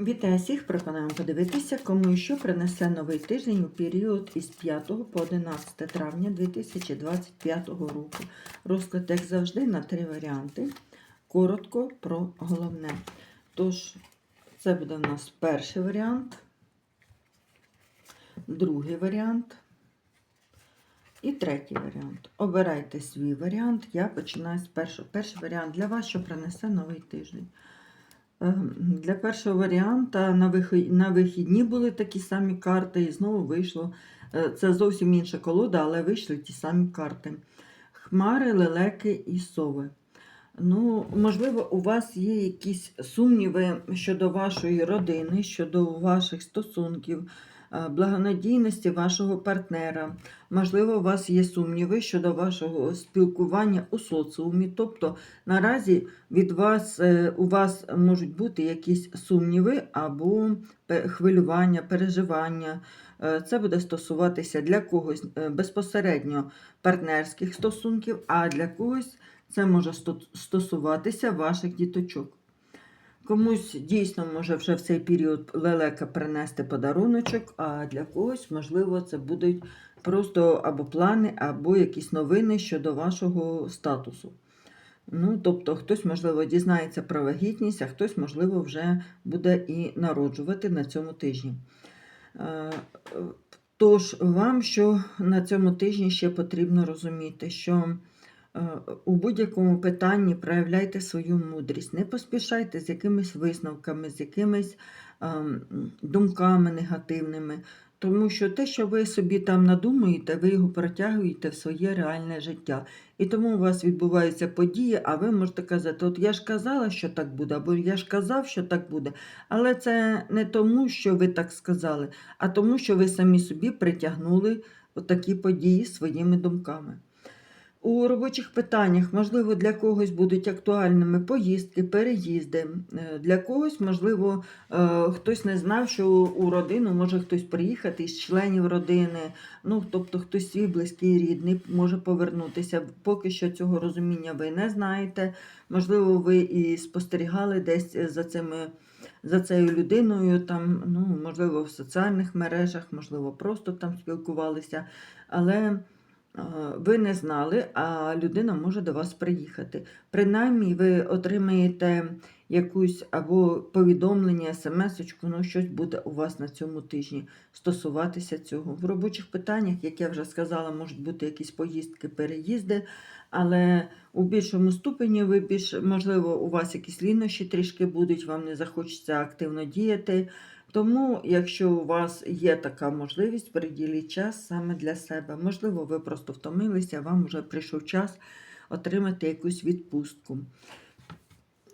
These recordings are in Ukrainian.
Вітаю всіх! Пропонуємо подивитися, кому і що принесе новий тиждень у період із 5 по 11 травня 2025 року. Розклад, як завжди, на три варіанти. Коротко про головне. Тож, це буде в нас перший варіант, другий варіант і третій варіант. Обирайте свій варіант. Я починаю з першого. Перший варіант для вас, що принесе новий тиждень. Ем, Для першого варіанта на вихідні були такі самі карти, і знову вийшло. е, Це зовсім інша колода, але вийшли ті самі карти. Хмари, лелеки і сови. Ну, можливо, у вас є якісь сумніви щодо вашої родини, щодо ваших стосунків, е, благонадійності вашого партнера. Можливо, у вас є сумніви щодо вашого спілкування у соціумі. Тобто наразі від вас, е, у вас можуть бути якісь сумніви або хвилювання, переживання. Е, Це буде стосуватися для когось е, безпосередньо партнерських стосунків, а для когось це може стосуватися ваших діточок. Комусь дійсно може вже в цей період лелека принести подаруночок, а для когось, можливо, це будуть просто або плани, або якісь новини щодо вашого статусу. Ну, тобто, хтось, можливо, дізнається про вагітність, а хтось, можливо, вже буде і народжувати на цьому тижні. Е, Тож, вам що на цьому тижні ще потрібно розуміти, що у будь-якому питанні проявляйте свою мудрість, не поспішайте з якимись висновками, з якимись ем, думками негативними, тому що те, що ви собі там надумаєте, ви його протягуєте в своє реальне життя. І тому у вас відбуваються події, а ви можете казати, от я ж казала, що так буде, або я ж казав, що так буде. Але це не тому, що ви так сказали, а тому, що ви самі собі притягнули такі події своїми думками. У робочих питаннях, можливо, для когось будуть актуальними поїздки, переїзди. Е, Для когось, можливо, е, хтось не знав, що у родину може хтось приїхати із членів родини, ну, тобто хтось свій близький рідний може повернутися. Поки що цього розуміння ви не знаєте. Можливо, ви і спостерігали десь за цими. За цією людиною, там, ну, можливо, в соціальних мережах, можливо, просто там спілкувалися, але е, ви не знали, а людина може до вас приїхати. Принаймні, ви отримаєте якусь або повідомлення, смс-очку, ну щось буде у вас на цьому тижні стосуватися цього. В робочих питаннях, як я вже сказала, можуть бути якісь поїздки, переїзди, але у більшому ступені ви більш, можливо, у вас якісь лінощі трішки будуть, вам не захочеться активно діяти. Тому, якщо у вас є така можливість, приділіть час саме для себе. Можливо, ви просто втомилися, вам вже прийшов час отримати якусь відпустку.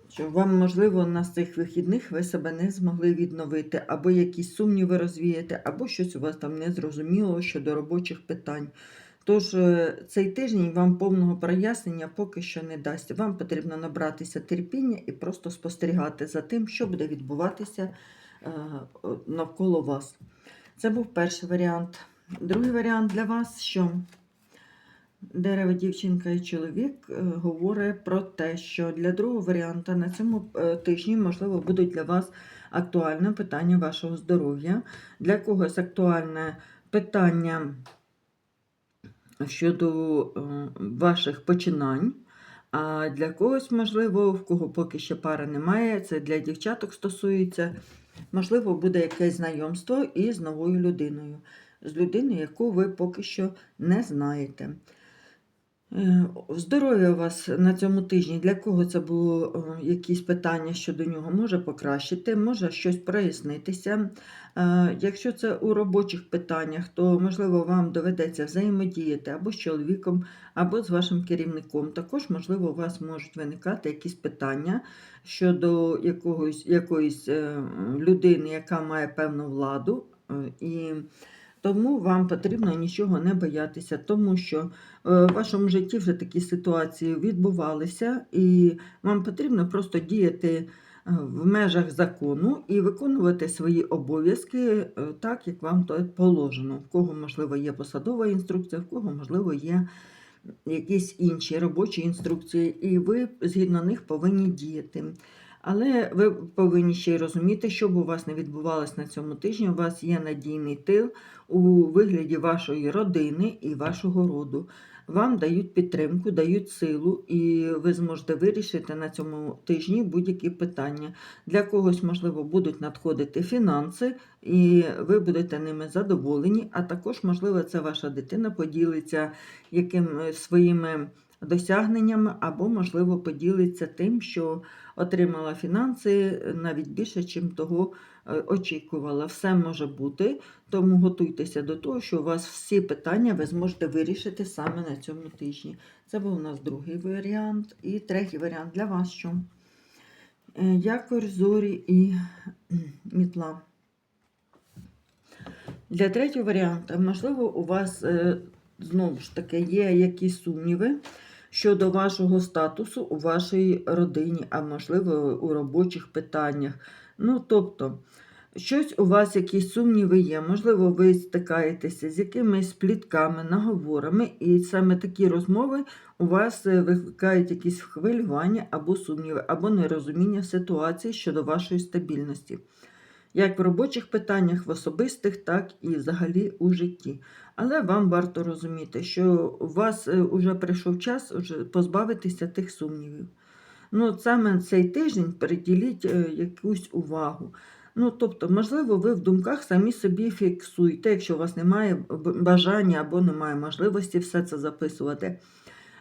Що вам, можливо, на цих вихідних ви себе не змогли відновити, або якісь сумніви розвіяти, або щось у вас там не зрозуміло щодо робочих питань. Тож е, цей тиждень вам повного прояснення поки що не дасть. Вам потрібно набратися терпіння і просто спостерігати за тим, що буде відбуватися навколо вас. Це був перший варіант. Другий варіант для вас, що дерево, дівчинка і чоловік е, говорить про те, що для другого варіанта на цьому е, тижні, можливо, будуть для вас актуальне питання вашого здоров'я. Для когось актуальне питання щодо е, ваших починань. А для когось, можливо, в кого поки ще пари немає, це для дівчаток стосується, можливо, буде якесь знайомство із новою людиною, з людиною, яку ви поки що не знаєте. Е, Здоров'я у вас на цьому тижні, для кого це було е, якісь питання щодо нього, може покращити, може щось прояснитися. Е, Якщо це у робочих питаннях, то можливо вам доведеться взаємодіяти або з чоловіком, або з вашим керівником. Також, можливо, у вас можуть виникати якісь питання щодо якогось, якоїсь людини, яка має певну владу. І тому вам потрібно нічого не боятися, тому що е, в вашому житті вже такі ситуації відбувалися, і вам потрібно просто діяти е, в межах закону і виконувати свої обов'язки е, так, як вам то положено. В кого, можливо, є посадова інструкція, в кого, можливо, є якісь інші робочі інструкції, і ви згідно них повинні діяти. Але ви повинні ще й розуміти, що б у вас не відбувалось на цьому тижні, у вас є надійний тил у вигляді вашої родини і вашого роду. Вам дають підтримку, дають силу, і ви зможете вирішити на цьому тижні будь-які питання. Для когось, можливо, будуть надходити фінанси, і ви будете ними задоволені. А також, можливо, це ваша дитина поділиться яким своїми досягненнями, або, можливо, поділиться тим, що отримала фінанси навіть більше, чим того е, очікувала. Все може бути, тому готуйтеся до того, що у вас всі питання ви зможете вирішити саме на цьому тижні. Це був у нас другий варіант. І третій варіант для вас що? Е, Якорь, зорі і мітла. Для третього варіанту, можливо, у вас е, знову ж таки є якісь сумніви щодо вашого статусу у вашій родині, а можливо, у робочих питаннях. Ну, тобто, щось у вас, якісь сумніви є, можливо, ви стикаєтеся з якимись плітками, наговорами, і саме такі розмови у вас е, викликають якісь хвилювання або сумніви, або нерозуміння ситуації щодо вашої стабільності. Як в робочих питаннях, в особистих, так і взагалі у житті. Але вам варто розуміти, що у вас вже прийшов час позбавитися тих сумнівів. Ну, саме цей тиждень приділіть е, якусь увагу. Ну, тобто, можливо, ви в думках самі собі фіксуєте, якщо у вас немає бажання або немає можливості все це записувати.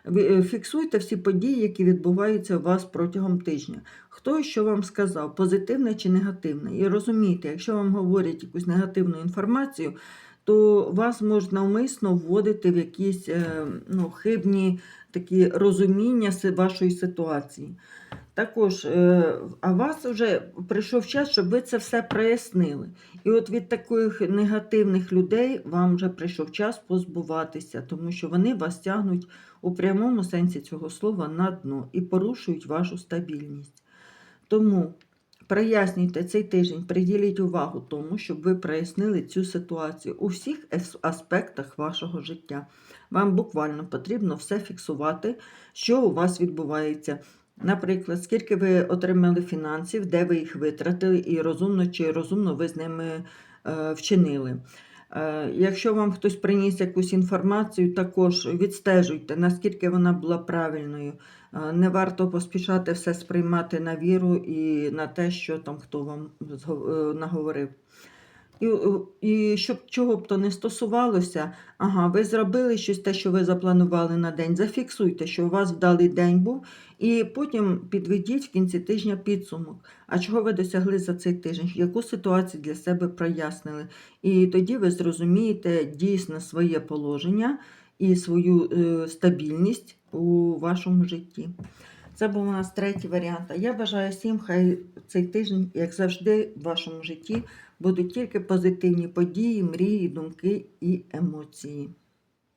Е, фіксуйте всі події, які відбуваються у вас протягом тижня. Хто що вам сказав, позитивне чи негативне. І розумійте, якщо вам говорять якусь негативну інформацію, то вас можуть навмисно вводити в якісь е, ну, хибні такі розуміння вашої ситуації. Також, е, а вас вже прийшов час, щоб ви це все прояснили. І от від таких негативних людей вам вже прийшов час позбуватися, тому що вони вас тягнуть у прямому сенсі цього слова на дно і порушують вашу стабільність. Тому прояснюйте цей тиждень, приділіть увагу тому, щоб ви прояснили цю ситуацію у всіх аспектах вашого життя. Вам буквально потрібно все фіксувати, що у вас відбувається. Наприклад, скільки ви отримали фінансів, де ви їх витратили, і розумно чи розумно ви з ними е, вчинили. Е, Якщо вам хтось приніс якусь інформацію, також відстежуйте, наскільки вона була правильною. Е, Не варто поспішати все сприймати на віру і на те, що там хто вам наговорив. І, і щоб чого б то не стосувалося, ага, ви зробили щось те, що ви запланували на день. Зафіксуйте, що у вас вдалий день був, і потім підведіть в кінці тижня підсумок. А чого ви досягли за цей тиждень? Яку ситуацію для себе прояснили? І тоді ви зрозумієте дійсно своє положення і свою е, стабільність у вашому житті. Це був у нас третій варіант. Я бажаю всім, хай цей тиждень, як завжди, в вашому житті будуть тільки позитивні події, мрії, думки і емоції.